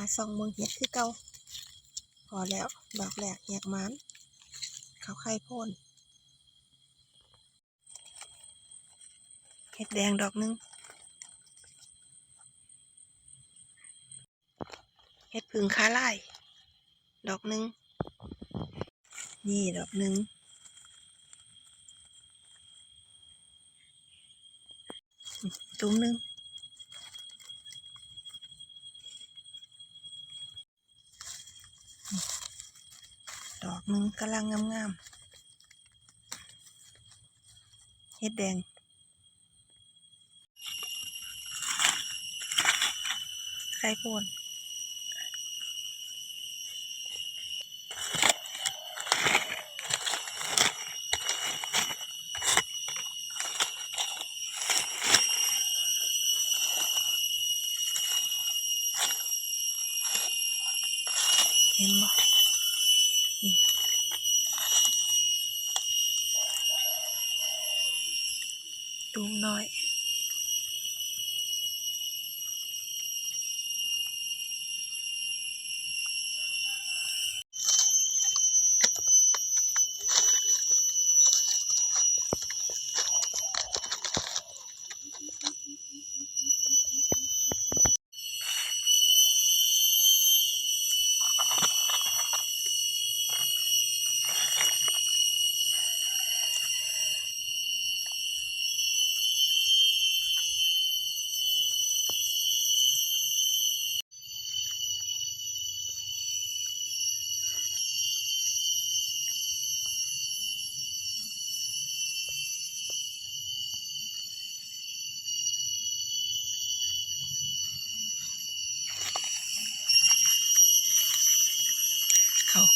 าซองเมืองเฮ็ดคือเก่าพอแล้วดอกแรกแยกมันเขาไข่โพนเฮ็ดแดงดอกหนึงเฮ็ดผึ่งคาไล่ดอกหนึงนี่ดอกหนึงตุ้มหนึง ดอกหนึงกำลังงามๆเฮ็ดแดงไข่โพน ตูมน้อย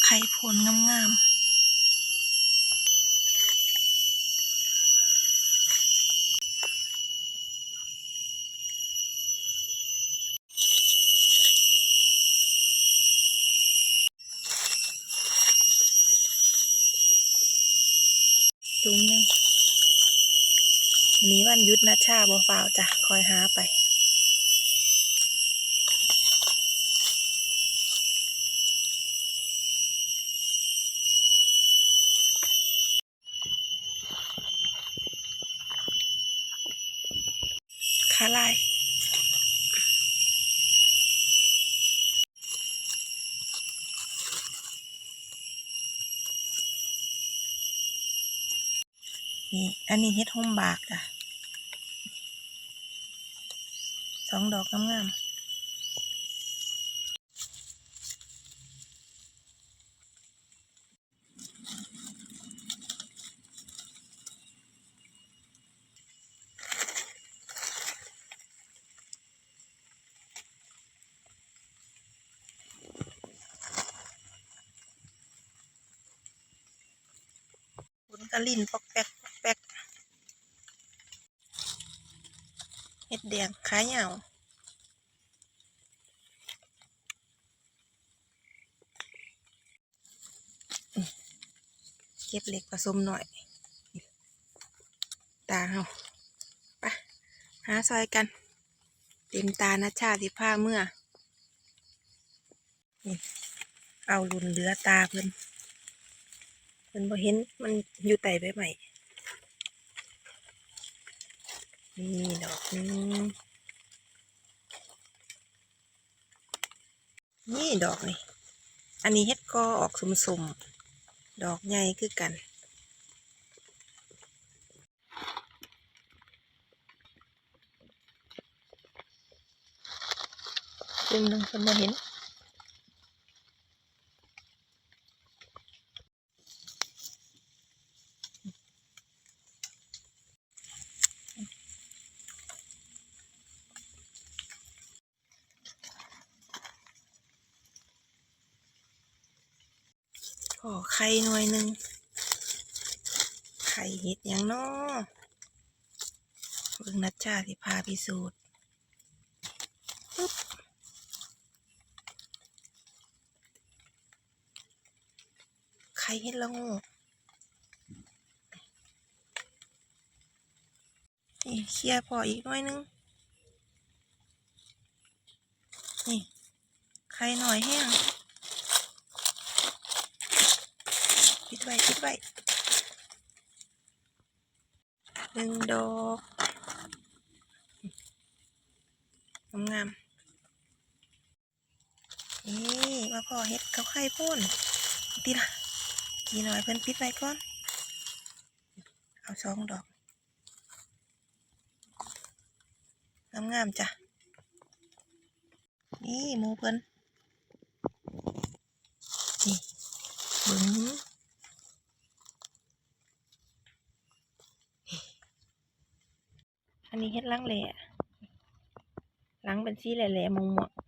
เขาไข่โพนงามๆจุ้มหนึงวันนี้วันหยุดนะชาบ่ฝ่าวจ้ะ คอยหาไป ขาลาย นี่ อันนี้เฮ็ดห่มบากจ้ะสองดอกงามๆบุญกระลินปอกแปกปอก แดแดงขายเหยาวเก็บเหล็กผสมหน่อย ตาเฮาไปหาซอยกัน เต็มตานะชาติผ้าเมื่อ เอาหลุนเหลือตาเพิ่นเพิ่นบ่เห็นมันอยู่ไต่ใบใหม่ นี่ดอกนึงนี่ดอกนี่ อันนี้เฮ็ดกอออกสมๆ ดอกใหญ่คือกันจึงนึงคนมาเห็น ขอไข่หน่อยหนึ่งไข่เห็ดหยังน้อเบิ่งนัดจ้าที่พาพิสูจน์ปึ๊บไข่เห็ดละงูนี่เคลียร์พออีกหน่อยหนึง นี่ไข่หน่อยแห้งปิด ไว้ปิดไว้หนึ่งดอกงามๆนี่มาพ่อเฮ็ดเขาไข่พ่นตีละกีหน่อยเพิ่นปิดไว้ก่อน เอาสองดอกงามๆจ้ะ นี่หมูเพิ่นนี่เบึ้งอันนี้ เฮ็ดลังแหล่ลังเป็นสีแหล่ๆมองมองๆ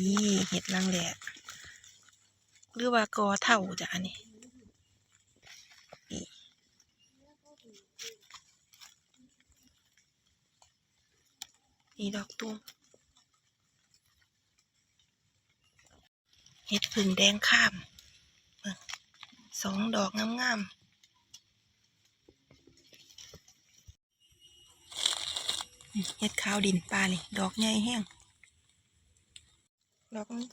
นี่เฮ็ดลังแหล่หรือว่ากอเท่าจ้ะอันนี้นี่ดอกตูมเห็ดผึ่งแดงข้ามสองดอกงามๆ เห็ดขาวดินปลานี่ดอกใหญ่แห้งดอกนึง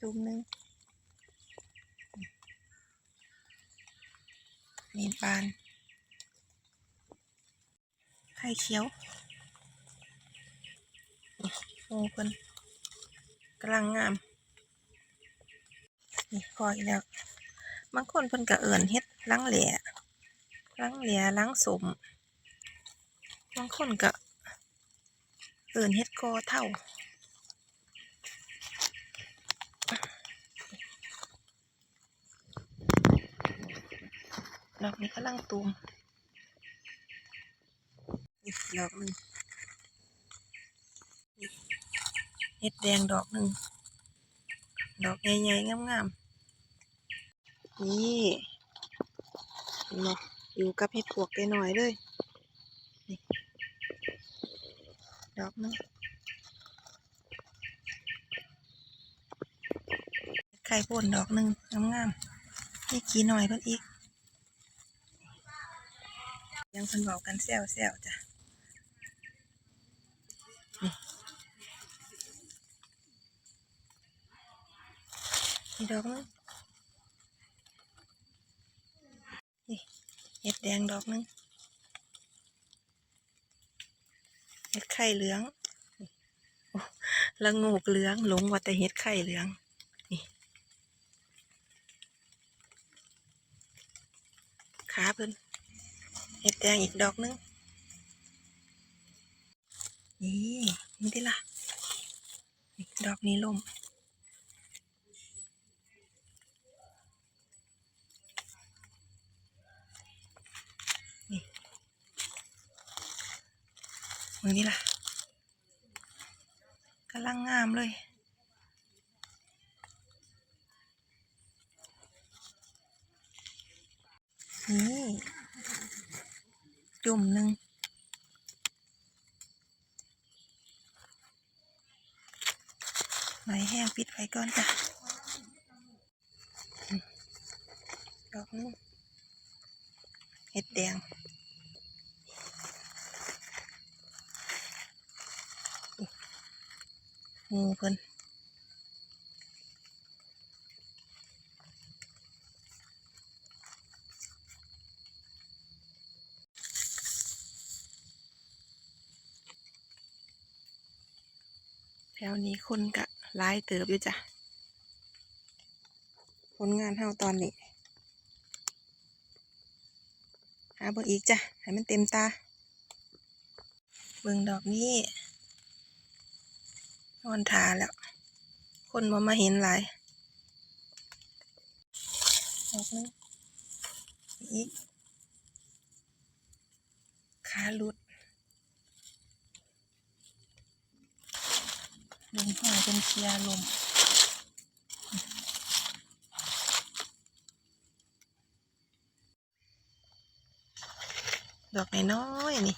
จุ่มหนึงนี่ปานไข่เขียวโอ้เพิ่นกำลังงามนี่พออีกแล้วบางคนเพิ่นก็เอิ่นเฮ็ดล้างแหล่ล้างแหล่ล้างสม บางคนก็เอินเฮ็ดกอเท่า ดอกนี้กำลังตูมนี่ดอกหนึ่งเฮ็ดแดงดอกหนึ่ง ดอกใหญ่ๆงามๆ นี่เห็นบ่อยู่กับเห็ดปวกได้หน่อยเลย นี่ ดอกหนึงไข่พ่นดอกหนึ่งงามๆนี่กี่หน่อยเพิ่นอีก ยังเพิ่นบอกกันแซวๆจ้ะนี่ดอกนึงนี่เห็ดแดงดอกนึง เห็ดไข่เหลืองโอ้ละงูกเหลืองหลงวัตเห็ดไข่เหลืองนี่ขาเพิ่นเห็ดแดงอีกดอกนึงนี่นี่ดิล่ะดอกนี้ลม มือนี้ล่ะกำลังงามเลยนี่จุ่มหนึ่งไหมแห้งปิดไว้ก่อนจ้ะดอกหนึงเห็ดแดง งูเพิ่นแถวนี้คนกะหลายเติบอยู่จ้ะ ผลงานเฮาตอนนี้ หาเบิ่งอีกจ้ะ ให้มันเต็มตา เบิ่งดอกนี้ นอนทาแล้ว คนมามาเห็นหลายดอกนึงอีกขาหลุดลมหอยเป็นเชียร์ลมดอกน้อยๆนี่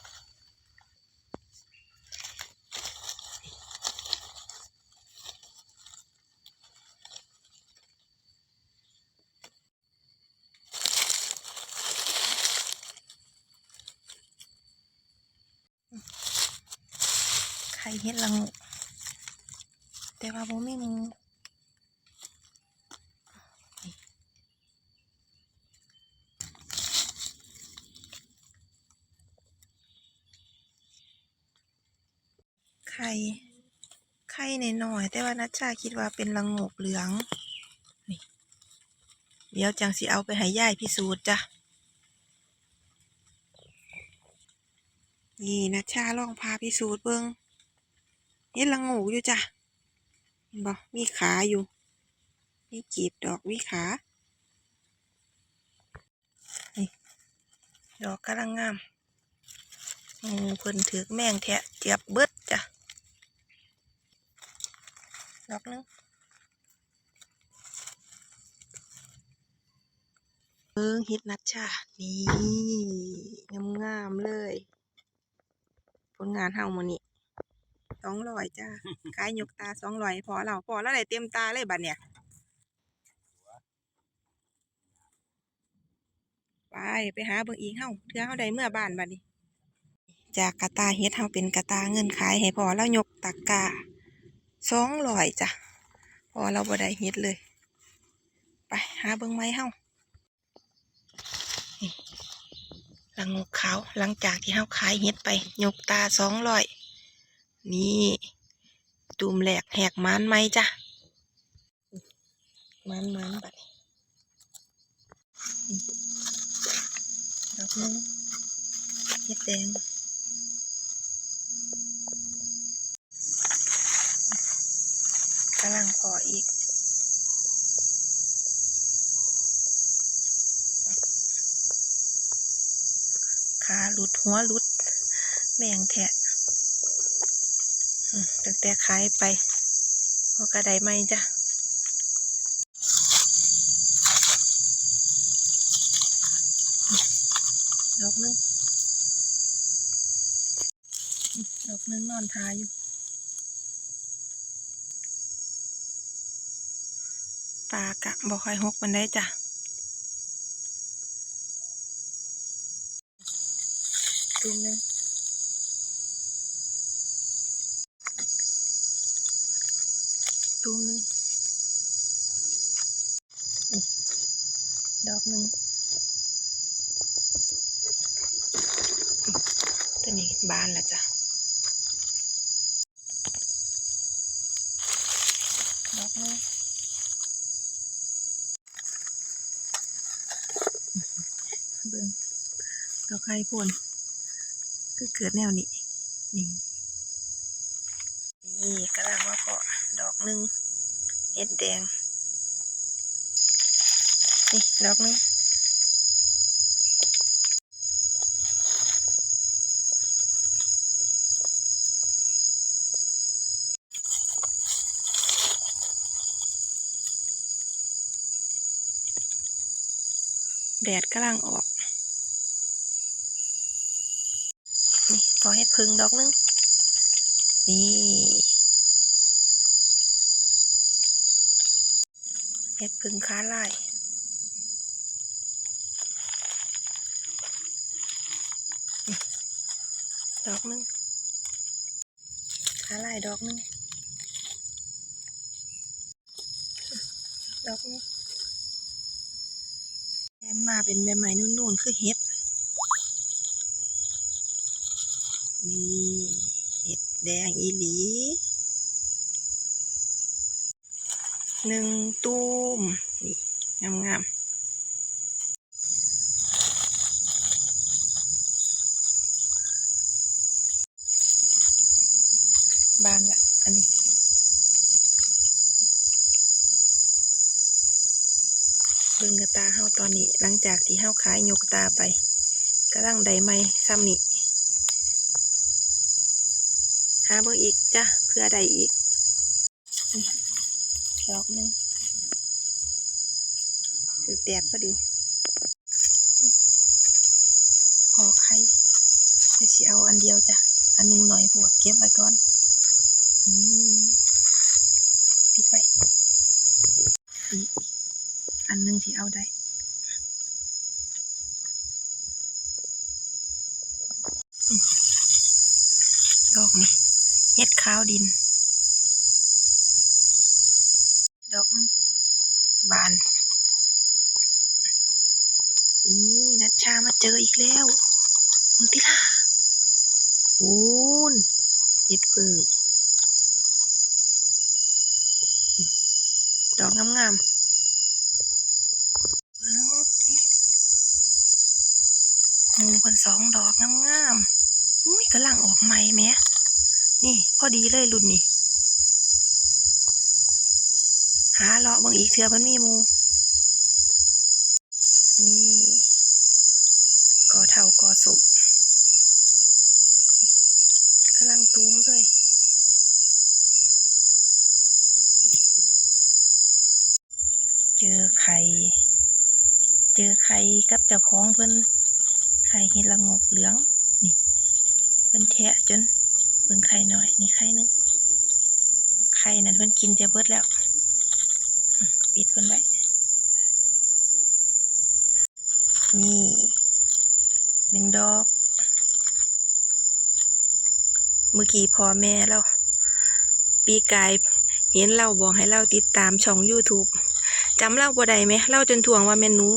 ไข่เฮ็ดละงูแต่ว่าบ่มีหมูไข่ไข่ในหน้อยแต่ว่านัชชาคิดว่าเป็นละโงกเหลืองนี่เดี๋ยวจังสิเอาไปให้ยายพิสูจน์จ้ะนี่นัชชาลองพาพิสูจน์เบิ่ง เฮ็ดละงกอยู่จ้ะเห็นบ่มีขาอยู่ มีกีบดอกมีขานี่ดอกกำลังงามงูเพิ่นถือแมงแทะเจียบเบิดจ้ะ ดอกหนึงเบิ่งฮ็ดนัชชานี่ งามๆเลย ผลงานเฮามื้อนี้ สองร้อยจ้าขายยกตาสองร้อยพอเราพอแล้วได้เต็มตาเลยบัดเนี่ยไปไปหาเบิ่งอีกเฮาเทื่อเฮาได้เมื่อบ้านบัดนี้จากกระตาเฮ็ดเฮาเป็นกระตาเงินขายให้พอแล้วยกตะกร้าสองร้อยจ้ะพอเราบ่ได้เฮ็ดเลย ไปหาเบิ่งไม้เฮานี่ละงกขาวหลังจากที่เฮาขายเฮ็ดไป ยกตาสองร้อย นี่ตูมแหลกแหกมันไหมจ้ะมันมันบัดอกนึงเฮ็ดแดงกำลังพออีกขาหลุดหัวหลุด แมงแทะ ตั้งแต่ขายไปก็กระไดไม่จ้ะดอกนึงดอกนึงนอนทาอยู่ปลากะบ่ค่อยหกมันได้จ้ะตูมหนึงตูมหนึงนี่ด อกหนึ่งตัวนี้บานล้วจ้ะดอกนึงเบิ่งดอกไข่พ่นคือเกิดแนวนี้ นี่ นี่กระลังว่าเพาะดอกหนึ่งเห็ดแดง นี่ดอกนึงแดดกำลังออก นี่พอเห็ดพึ่งดอกนึง นี่เห็ดพึ่งค้าลาย ดอกหนึงค้าลายดอกหนึงดอกหนึงแถมมาเป็นใบไม้นุ่นๆคือเห็ดนี่เห็ดแดงอีหลีหนึ่งตูมนี่งามงามๆบานละ อันนี้เบิ่งกระตาเฮาตอนนี้ หลังจากที่เฮาขายยกตาไปกำลังได้ไม้ซ้ำนี่หาเบิ่งอีกจ้ะเพื่อได้อีกดอกนึงคือแตกพอดีพอไข่เดี๋ยวสิเอาอันเดียวจ้ะอันหนึงหน่อยโหดเก็บไว้ก่อน นี่ปิดไว้นี่อันหนึงที่เอาได้ดอกนี่เฮ็ดข้าวดิน ดอกหนึงบาน นี่นัชชามาเจออีกแล้วมุนติล่าโอ้นเฮ็ดเพิ่ง อกงามๆมูเพิ่นสองดอกงามๆอุ้ยกำลังออกใหม่แหมนี่ พอดีเลยรุ่นนี่หาเลาะบิ่งอีกเทื่อเพิ่นมีมูนี่กอเท่ากอสุกำลังตูมเลย เจอไข่ เจอไข่กับเจ้าของเพิ่นไข่เห็ดละงกเหลือง นี่ เพิ่นแทะจนเบิ่งไข่หน่อย นี่ไข่หนึงไข่นั่นเพิ่นกินจะเบิดแล้ว ปิดเพิ่นไว้ นี่หนึ่งดอก เมื่อกี้พ่อแม่เรา ปีกายเห็นเราบอกให้เราติดตามช่อง YouTube จำเราบ่ได้ไหมเราจนทวงว่าแม่นู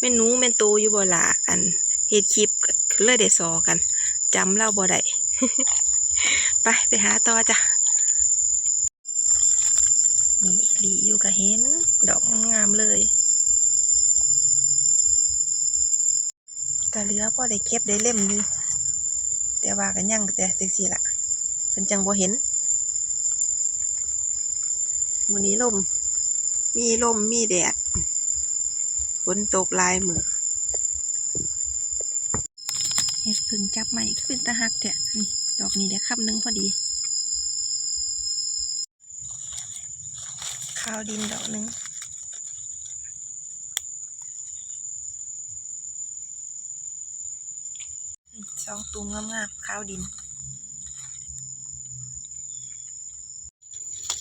แม่นูแม่นโตอยู่บ่ล่ะอันเฮ็ดคลิปก็เลยได้สอกันจำเราบ่ได้ไปไปหาต่อจ้ะนี่หลีอยู่ก็เห็น ดอกงามเลยก็เหลือพอได้เก็บได้เล่มอยู่แต่ว่ากันยังแต่จังซี่ละเพิ่นจังบ่เห็นมื้อนี้ลม มีลมมีแดดฝนตกลายมือเฮ็ดพึ่งจับใหม่ขึ้นตาหักแท้นี่ดอกนี้ได้คำหนึงพอดี ข้าวดินดอกหนึงสองตูมงามๆข้าวดิน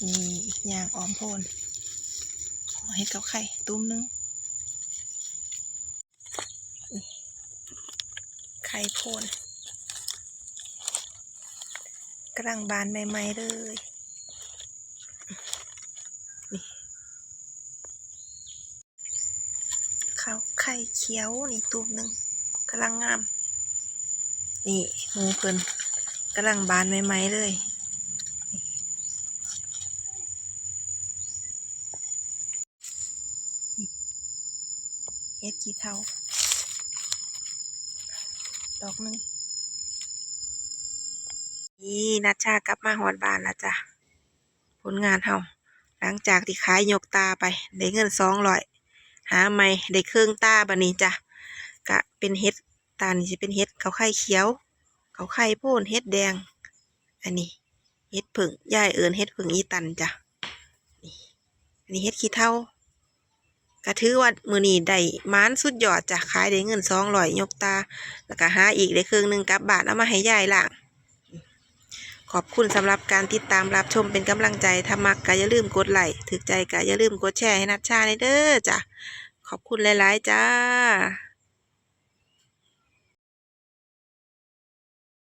นี่ยางอ้อมโพน เอาให้กับไข่ตูมหนึงไข่โพนกำลังบานใหม่ๆเลยนี่ข้าวไข่เขียวนี่ตูมหนึงกำลังงาม นี่มูเพิ่นกำลังบานใหม่ๆเลย เฮ็ดกี่เทาดอกหนึงนี่นัชชากลับมาหอดบานแล้วจ้ะ ผลงานเฮาหลังจากที่ขายยกตาไป ได้เงินสองร้อยหาใหม่ได้เครื่องตาบันนี้จ้ะกะเป็นเฮ็ดตานี่จะเป็นเฮ็ดเขาไข่เขียว เขาไข่โพ่นเฮ็ดแดง อันนี้เฮ็ดผึ่งย่ายเอิญเฮ็ดผึ่งอีตันจ้ะนี่อันนี้เฮ็ดขี้เท่า ก็ถือว่ามือนี้ได้มานสุดยอดจ้ะขายได้เงินสองร้อยยกตา แล้วก็หาอีกได้เครื่องหนึ่งกับบาทเอามาให้ยายล่างขอบคุณสำหรับการติดตามรับชมเป็นกำลังใจถ้ามักก็อย่าลืมกดไลค์ถึกใจก็อย่าลืมกดแชร์ให้นัดชาในเด้อจ้ะขอบคุณหลาย ๆ จ้า